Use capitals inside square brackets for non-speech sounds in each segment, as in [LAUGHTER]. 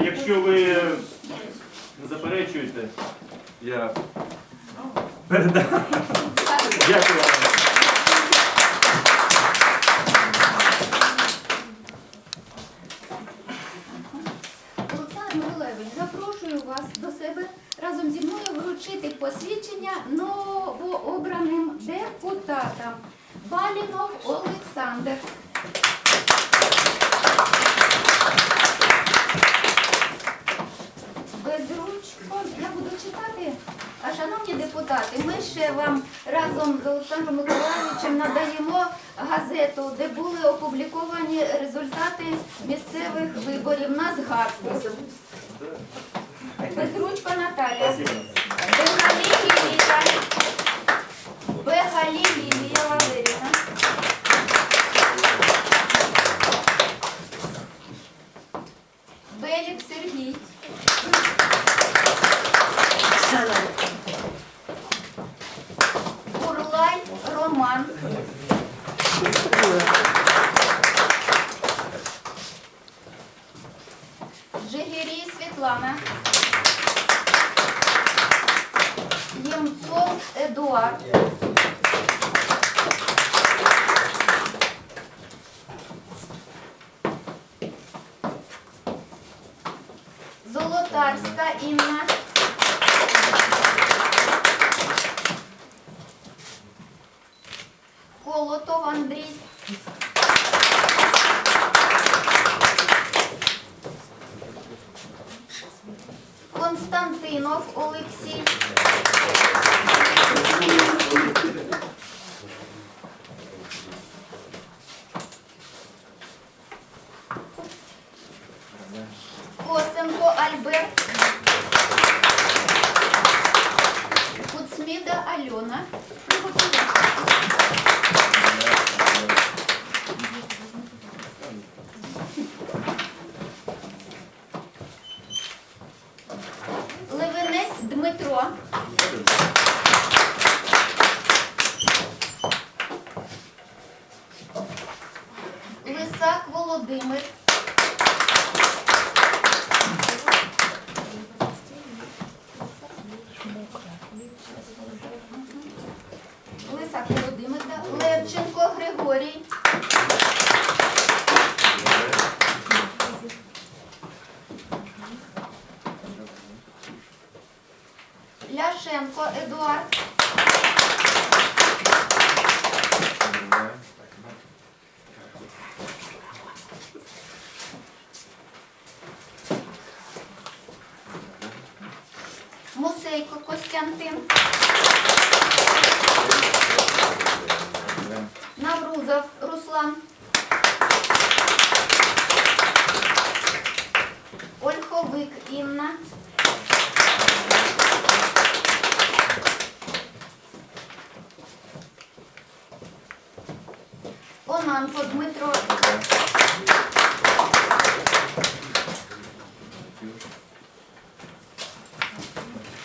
Якщо ви заперечуєте, я передам. Дякую вам. Олександр Миколаївич, запрошую вас до себе разом зі мною вручити посвідчення новообраним депутатам. Балінов Олександр. А шановні депутати, ми ще вам разом з Олександром Миколаївичем надаємо газету, де були опубліковані результати місцевих виборів на згадку. Безручка Наталія. Бегалі Лілія. Бегалі Світлана. Ємцов Едуард. Золотарська Інна. Ляшенко Едуард. Мусейко Костянтин. Наврузов Руслан. Ольховик Інна. Онанко Дмитро.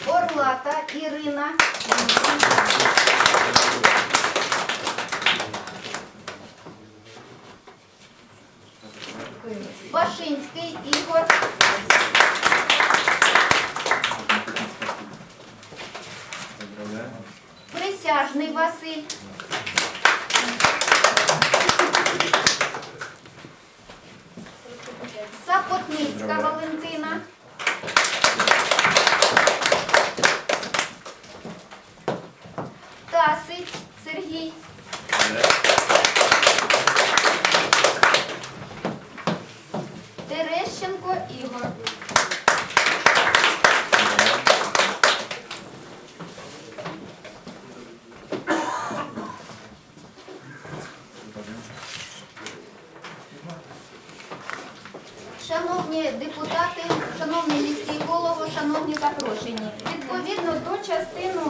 Орлата Ірина. Башинський Ігор. Присяжний Василь. Сергій. Терещенко Ігор. Шановні депутати, шановний міський голово, шановні запрошені, відповідно до частини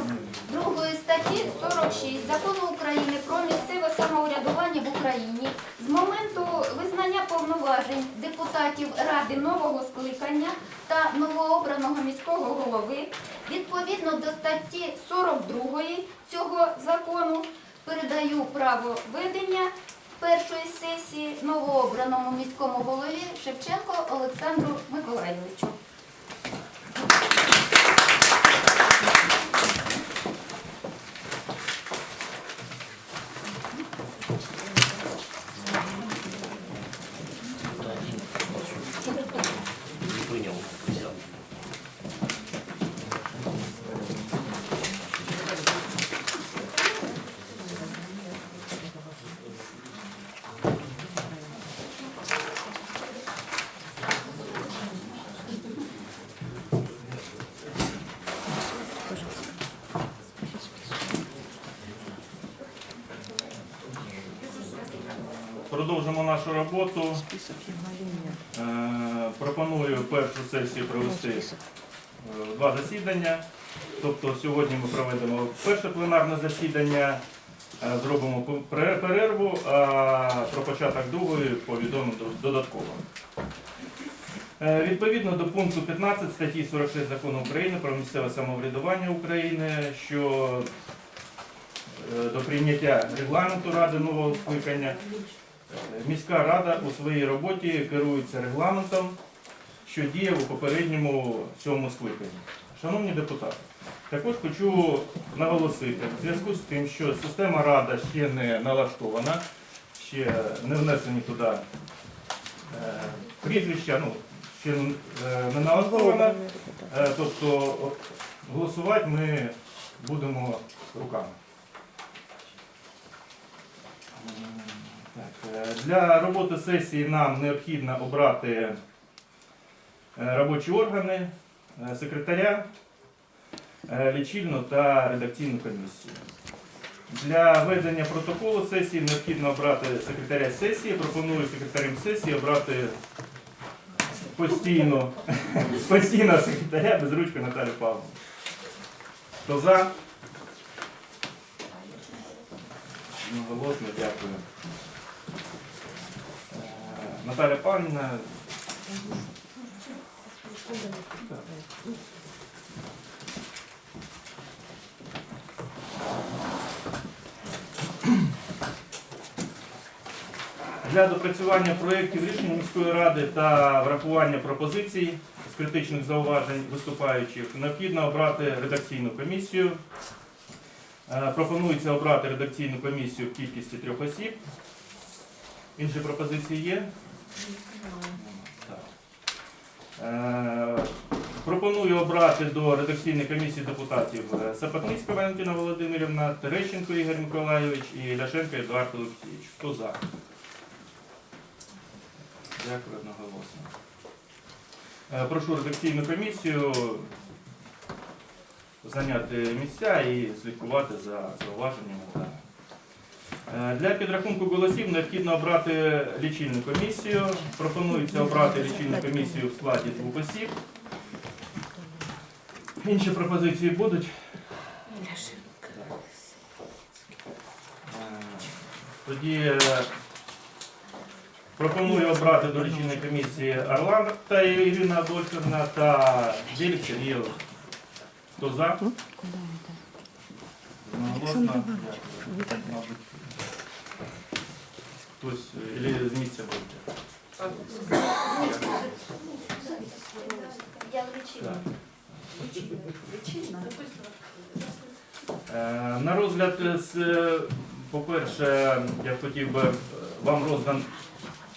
2 статті 46 Закону України про місцеве самоврядування в Україні з моменту визнання повноважень депутатів Ради нового скликання та новообраного міського голови, відповідно до статті 42 цього закону, передаю право ведення першої сесії новообраному міському голові Шевченко Олександру Миколайовичу. Продовжимо нашу роботу. Е, Пропоную першу сесію провести е, два засідання. Тобто сьогодні ми проведемо перше пленарне засідання, е, зробимо перерву, а про початок другої повідомимо додатково. Відповідно до пункту 15 статті 46 закону України про місцеве самоврядування України, що до прийняття регламенту Ради нового скликання міська рада у своїй роботі керується регламентом, що діє у попередньому цьому скликанні. Шановні депутати, також хочу наголосити в зв'язку з тим, що система рада ще не налаштована, ще не внесені туди е, прізвища, ну, ще е, не налаштована. Е, Тобто голосувати ми будемо руками. М, Так, е, для роботи сесії нам необхідно обрати е, робочі органи, е, секретаря, е, лічильну та редакційну комісію. Для ведення протоколу сесії необхідно обрати секретаря сесії. Пропоную секретарем сесії обрати постійно, [LAUGHS] постійного секретаря без ручки Наталію Павловну. Хто за? Голосно, дякую. Наталя Павлівна. Для допрацювання проєктів рішень міської ради та врахування пропозицій з критичних зауважень виступаючих необхідно обрати редакційну комісію. Е, Пропонується обрати редакційну комісію в кількості трьох осіб. Інші пропозиції є? Е, Пропоную обрати до редакційної комісії депутатів е, Сапатницька Валентина Володимирівна, Терещенко Ігор Миколайович і Ляшенко Едуард Олексійович. Хто за? Дякую одноголосно. Е, Прошу редакційну комісію зайняти місця і слідкувати за зауваженнями. Е, Для підрахунку голосів необхідно обрати лічильну комісію. Пропонується обрати лічильну комісію в складі двох осіб. Інші пропозиції будуть. Е, Тоді е, пропоную обрати до лічильної комісії Орлан та Ірина Адольфівна та Білік Сергій Хто за? Одноголосно? Дякую. Мабуть, Хтось е, или з місця буде. Я. Е, На розгляд, е, е, по-перше, я хотів би е, вам роздан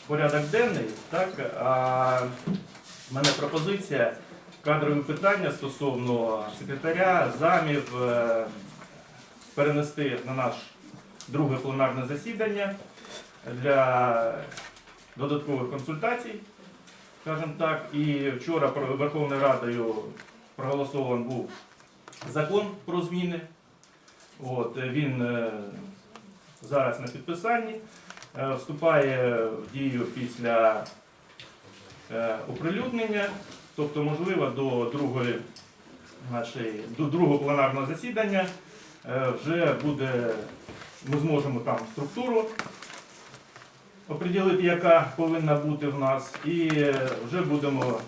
порядок денний, так? А в мене пропозиція кадрові питання стосовно секретаря, замів е, перенести на наш друге пленарне засідання для додаткових консультацій, скажімо так. І вчора Верховною Радою проголосований був закон про зміни. От, він е, зараз на підписанні, е, вступає в дію після е, оприлюднення, тобто, можливо, до другої нашої, до другого пленарного засідання вже буде, ми зможемо там структуру оприділити, яка повинна бути в нас, і вже будемо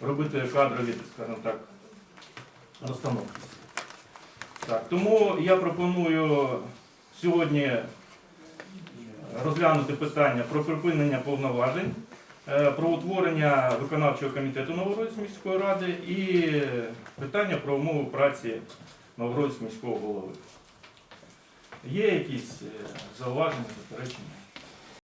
робити кадрові, скажімо так, розстановки. Так, тому я пропоную сьогодні розглянути питання про припинення повноважень, е, про утворення виконавчого комітету Новорозької міської ради і питання про умови праці Новорозького міського голови. Є якісь е, зауваження, заперечення?